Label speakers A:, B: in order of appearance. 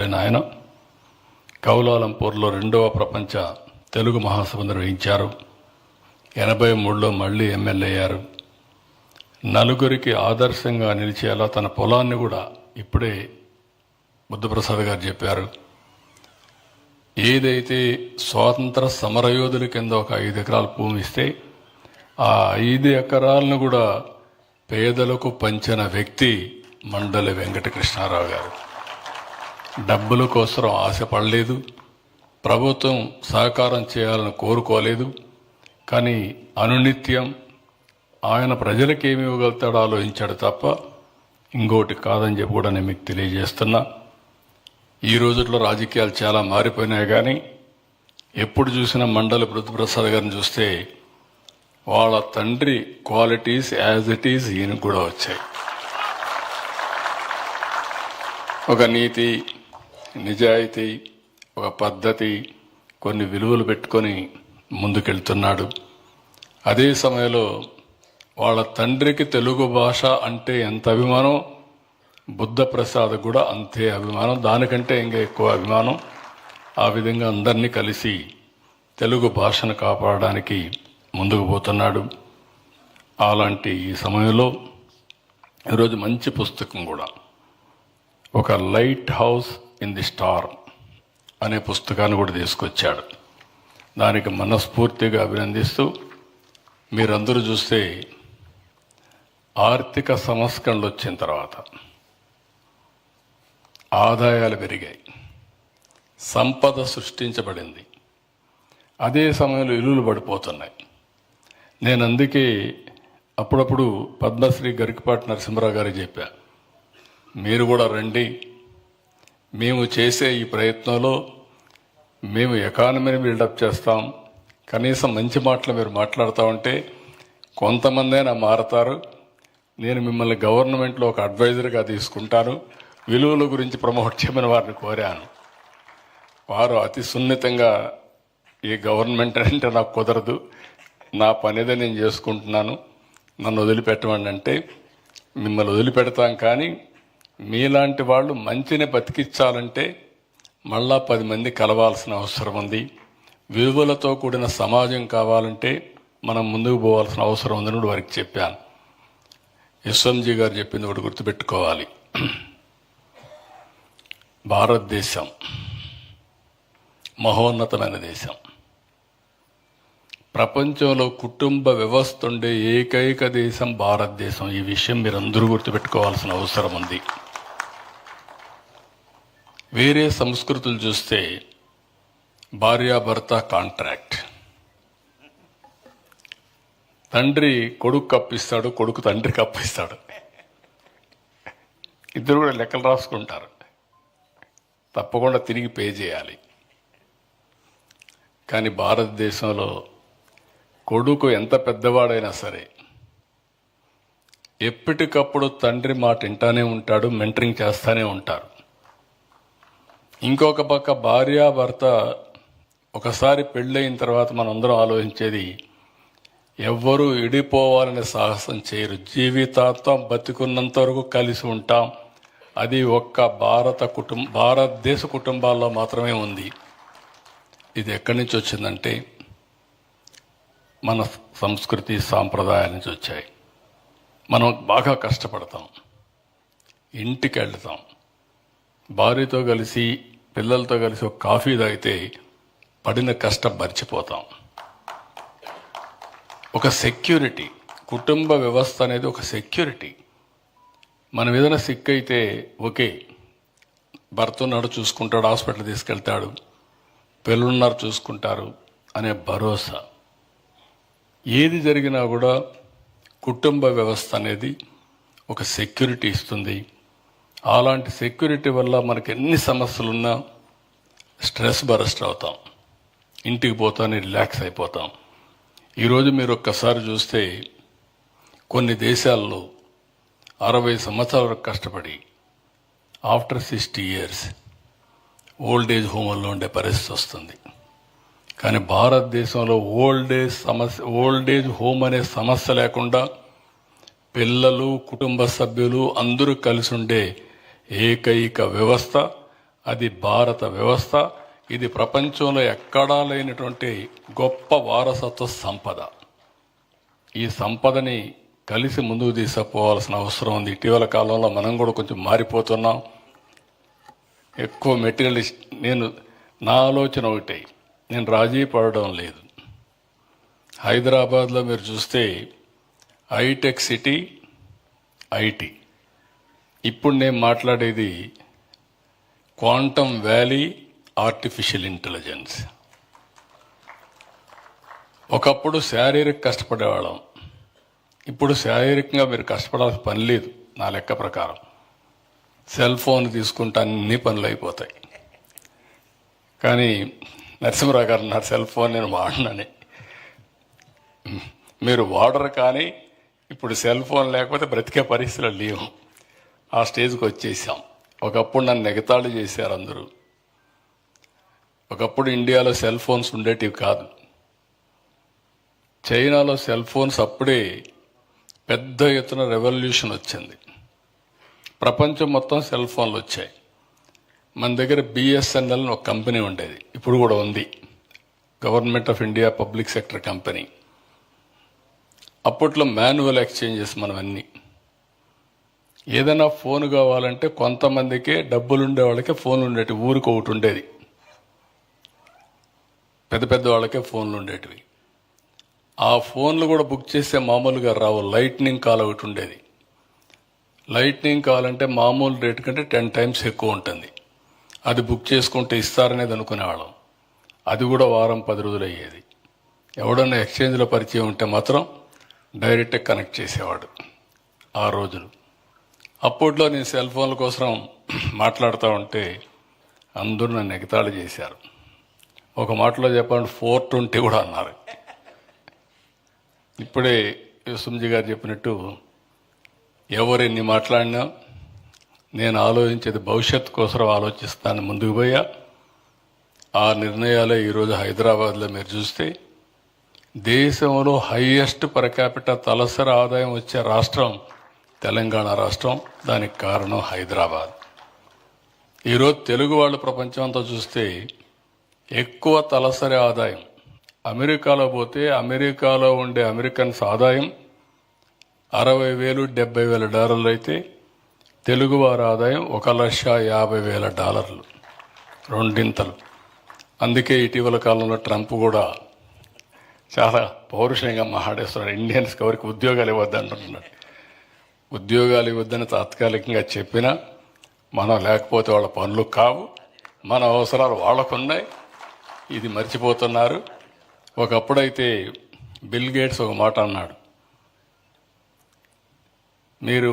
A: ఆయన కౌలాలంపూర్లో రెండవ ప్రపంచ తెలుగు మహాసభ నిర్వహించారు. ఎనభై మూడులో మళ్ళీ ఎమ్మెల్యే అయ్యారు. నలుగురికి ఆదర్శంగా నిలిచేలా తన పొలాన్ని కూడా ఇప్పుడే బుద్ధప్రసాద్ గారు చెప్పారు. ఏదైతే స్వాతంత్ర సమరయోధుల కింద ఒక ఐదు ఎకరాల భూమి ఇస్తే ఆ ఐదు ఎకరాలను కూడా పేదలకు పంచిన వ్యక్తి మండలి వెంకటకృష్ణారావు గారు. డబ్బుల కోసం ఆశపడలేదు. ప్రభుత్వం సహకారం చేయాలని కోరుకోలేదు. కానీ అనునిత్యం ఆయన ప్రజలకు ఏమి ఇవ్వగలుగుతాడో ఆలోచించాడు తప్ప ఇంకోటి కాదని చెప్పి కూడా నేను మీకు తెలియజేస్తున్నా. ఈ రోజుల్లో రాజకీయాలు చాలా మారిపోయినాయి కానీ ఎప్పుడు చూసినా మండలి బృద్ధప్రసాద్ గారిని చూస్తే వాళ్ళ తండ్రి క్వాలిటీస్ యాజ్ ఇట్ ఈజ్ ఈయనకు కూడా వచ్చాయి. ఒక నీతి నిజాయితీ ఒక పద్ధతి కొన్ని విలువలు పెట్టుకొని ముందుకెళ్తున్నాడు. అదే సమయంలో వాళ్ళ తండ్రికి తెలుగు భాష అంటే ఎంత అభిమానం? బుద్ధ ప్రసాద్ కూడా అంతే అభిమానం. దానికంటే ఇంకా ఎక్కువ అభిమానం ఆ విధంగా అందరినీ కలిసి తెలుగు భాషను కాపాడడానికి ముందుకు పోతున్నాడు. అలాంటి ఈ సమయంలో ఈరోజు మంచి పుస్తకం కూడా. ఒక lighthouse in the star అనే పుస్తకాన్ని కూడా తీసుకొచ్చాడు. దానికి మనస్ఫూర్తిగా అభినందిస్తూ మీరందరూ చూస్తే ఆర్థిక సంస్కరణలు వచ్చిన తర్వాత ఆదాయాలు పెరిగాయి. సంపద సృష్టించబడింది. అదే సమయంలో ఇల్లులు పడిపోతున్నాయి. నేను అందుకే అప్పుడప్పుడు పద్మశ్రీ గరికపాటి నరసింహరావు గారికి చెప్పా మీరు కూడా రండి మేము చేసే ఈ ప్రయత్నంలో మేము ఎకానమీని బిల్డప్ చేస్తాం. కనీసం మంచి మాటలు మీరు మాట్లాడుతూ ఉంటే కొంతమందైనా మారతారు. నేను మిమ్మల్ని గవర్నమెంట్లో ఒక అడ్వైజర్గా తీసుకుంటాను. విలువల గురించి ప్రమోట్ చేయమని వారిని కోరాను. వారు అతి సున్నితంగా ఈ గవర్నమెంట్ అంటే నాకు కుదరదు. నా పనిదే నేను చేసుకుంటున్నాను. నన్ను వదిలిపెట్టమండి అంటే మిమ్మల్ని వదిలిపెడతాం కానీ మీలాంటి వాళ్ళు మంచిని బతికించాలంటే మళ్ళా పది మంది కలవాల్సిన అవసరం ఉంది. విలువలతో కూడిన సమాజం కావాలంటే మనం ముందుకు పోవాల్సిన అవసరం ఉందని కూడా వారికి చెప్పాను. యశ్వంజీ గారు చెప్పింది ఒకటి గుర్తుపెట్టుకోవాలి. భారతదేశం మహోన్నతమైన దేశం. ప్రపంచంలో కుటుంబ వ్యవస్థ ఉండే ఏకైక దేశం భారతదేశం. ఈ విషయం మీరందరూ గుర్తుపెట్టుకోవాల్సిన అవసరం ఉంది. వేరే సంస్కృతులు చూస్తే భార్యాభర్త కాంట్రాక్ట్. తండ్రి కొడుకు కప్పిస్తాడు కొడుకు తండ్రి కప్పిస్తాడు. ఇద్దరు కూడా లెక్కలు రాసుకుంటారు. తప్పకుండా తిరిగి పే చేయాలి. కానీ భారతదేశంలో కొడుకు ఎంత పెద్దవాడైనా సరే ఎప్పటికప్పుడు తండ్రి మాట వింటానే ఉంటాడు మెంటరింగ్ చేస్తూనే ఉంటారు. ఇంకొక పక్క భార్య భర్త ఒకసారి పెళ్ళయిన తర్వాత మనందరం ఆలోచించేది ఎవ్వరూ విడిపోవాలనే సాహసం చేయరు. జీవితాంతం బతికున్నంత వరకు కలిసి ఉంటాం. అది ఒక్క భారత కుటుంబ భారతదేశ కుటుంబాల్లో మాత్రమే ఉంది. ఇది ఎక్కడి నుంచి వచ్చిందంటే మన సంస్కృతి సాంప్రదాయాల నుంచి వచ్చాయి. మనం బాగా కష్టపడతాం. ఇంటికి వెళ్తాం. భార్యతో కలిసి పిల్లలతో కలిసి ఒక కాఫీ తాగితే పడిన కష్టం మర్చిపోతాం. ఒక సెక్యూరిటీ కుటుంబ వ్యవస్థ అనేది ఒక సెక్యూరిటీ. మనం ఏదైనా సిక్ అయితే ఓకే భర్త ఉన్నాడు చూసుకుంటాడు హాస్పిటల్ తీసుకెళ్తాడు పిల్లలున్నారు చూసుకుంటారు అనే భరోసా. ఏది జరిగినా కూడా కుటుంబ వ్యవస్థ అనేది ఒక సెక్యూరిటీ ఇస్తుంది. అలాంటి సెక్యూరిటీ వల్ల మనకి ఎన్ని సమస్యలు ఉన్నా స్ట్రెస్ బరస్ట్ అవుతాం. ఇంటికి పోతానే రిలాక్స్ అయిపోతాం. ఈరోజు మీరు ఒక్కసారి చూస్తే కొన్ని దేశాల్లో అరవై సంవత్సరాల వరకు కష్టపడి after sixty years old age హోమ్లో ఉండే పరిస్థితి వస్తుంది. కానీ భారతదేశంలో ఓల్డ్ ఏజ్ సమస్య ఓల్డ్ ఏజ్ హోమ్ అనే సమస్య లేకుండా పిల్లలు కుటుంబ సభ్యులు అందరూ కలిసి ఉండే ఏకైక వ్యవస్థ అది భారత వ్యవస్థ. ఇది ప్రపంచంలో ఎక్కడా లేనటువంటి గొప్ప వారసత్వ సంపద. ఈ సంపదని కలిసి ముందుకు తీసుకుపోవాల్సిన అవసరం ఉంది. ఇటీవల కాలంలో మనం కూడా కొంచెం మారిపోతున్నాం. ఎక్కువ మెటీరియలిస్ట్ నేను నా ఆలోచన ఒకటే. నేను రాజీ పడడం లేదు. హైదరాబాద్లో మీరు చూస్తే హైటెక్ సిటీ ఐటీ. ఇప్పుడు నేను మాట్లాడేది క్వాంటమ్ వ్యాలీ ఆర్టిఫిషియల్ ఇంటెలిజెన్స్. ఒకప్పుడు శారీరక కష్టపడేవాళ్ళం. ఇప్పుడు శారీరకంగా మీరు కష్టపడాల్సిన పని లేదు నా లెక్క ప్రకారం. సెల్ ఫోన్ తీసుకుంటే అన్ని పనులు అయిపోతాయి. కానీ నరసింహరావు గారు నా సెల్ ఫోన్ నేను వాడినని. మీరు వాడరు కానీ ఇప్పుడు సెల్ ఫోన్ లేకపోతే బ్రతికే పరిస్థితులు లేవు. ఆ స్టేజ్కి వచ్చేసాం. ఒకప్పుడు నన్ను ఎగతాళి చేశారు అందరూ. ఒకప్పుడు ఇండియాలో సెల్ ఫోన్స్ ఉండేటివి కాదు. చైనాలో సెల్ ఫోన్స్ అప్పుడే పెద్ద ఎత్తున రెవల్యూషన్ వచ్చింది. ప్రపంచం మొత్తం సెల్ ఫోన్లు వచ్చాయి. మన దగ్గర బిఎస్ఎన్ఎల్ ఒక కంపెనీ ఉండేది. ఇప్పుడు కూడా ఉంది. Government of India public sector company అప్పట్లో మాన్యువల్ ఎక్స్చేంజెస్ మనం అన్నీ ఏదైనా ఫోన్ కావాలంటే కొంతమందికే డబ్బులు ఉండే వాళ్ళకే ఫోన్లు ఉండేవి ఊరికి ఒకటి ఉండేది పెద్ద పెద్ద వాళ్ళకే ఫోన్లు ఉండేటివి ఆ ఫోన్లు కూడా బుక్ చేస్తే మామూలుగా రావు. లైట్నింగ్ కాల్ ఒకటి ఉండేది లైట్నింగ్ కాల్ అంటే మామూలు రేటు కంటే టెన్ టైమ్స్ ఎక్కువ ఉంటుంది. అది బుక్ చేసుకుంటే ఇస్తారనేది అనుకునేవాళ్ళం. అది కూడా వారం పది రోజులు అయ్యేది ఎవడన్నా ఎక్స్చేంజ్లో పరిచయం ఉంటే మాత్రం డైరెక్ట్గా కనెక్ట్ చేసేవాడు. ఆ రోజులు. అప్పట్లో నేను సెల్ ఫోన్ల కోసం మాట్లాడుతూ ఉంటే అందరూ నన్ను ఎగతాళి చేశారు. ఒక మాటలో చెప్పాలంటే ఫోర్ ట్వంటీ కూడా అన్నారు. ఇప్పుడే సుమ్జి గారు చెప్పినట్టు ఎవరు ఎన్ని మాట్లాడినా నేను ఆలోచించేది భవిష్యత్తు కోసం ఆలోచిస్తాను ముందుకు పోయా. ఆ నిర్ణయాలే ఈరోజు హైదరాబాద్లో మీరు చూస్తే దేశంలో హయ్యెస్ట్ పర్ క్యాపిటల్ తలసరి ఆదాయం వచ్చే రాష్ట్రం తెలంగాణ రాష్ట్రం దానికి కారణం హైదరాబాద్. ఈరోజు తెలుగు వాళ్ళు ప్రపంచం అంతా చూస్తే ఎక్కువ తలసరి ఆదాయం. అమెరికాలో పోతే అమెరికాలో ఉండే అమెరికన్స్ ఆదాయం అరవై వేలు డెబ్బై వేల డాలర్లు అయితే తెలుగువారి ఆదాయం ఒక లక్ష యాభై వేల డాలర్లు. రెండింతలు. అందుకే ఇటీవల కాలంలో ట్రంప్ కూడా చాలా పౌరుషంగా మాట్లాడేస్తున్నాడు. ఇండియన్స్కి ఎవరికి ఉద్యోగాలు ఇవ్వద్దు అంటున్నాడు ఉద్యోగాలు ఇవ్వద్దని తాత్కాలికంగా చెప్పినా మనం లేకపోతే వాళ్ళ పనులు కావు. మన అవసరాలు వాళ్ళకున్నాయి. ఇది మర్చిపోతున్నారు. ఒకప్పుడైతే బిల్ గేట్స్ ఒక మాట అన్నాడు. మీరు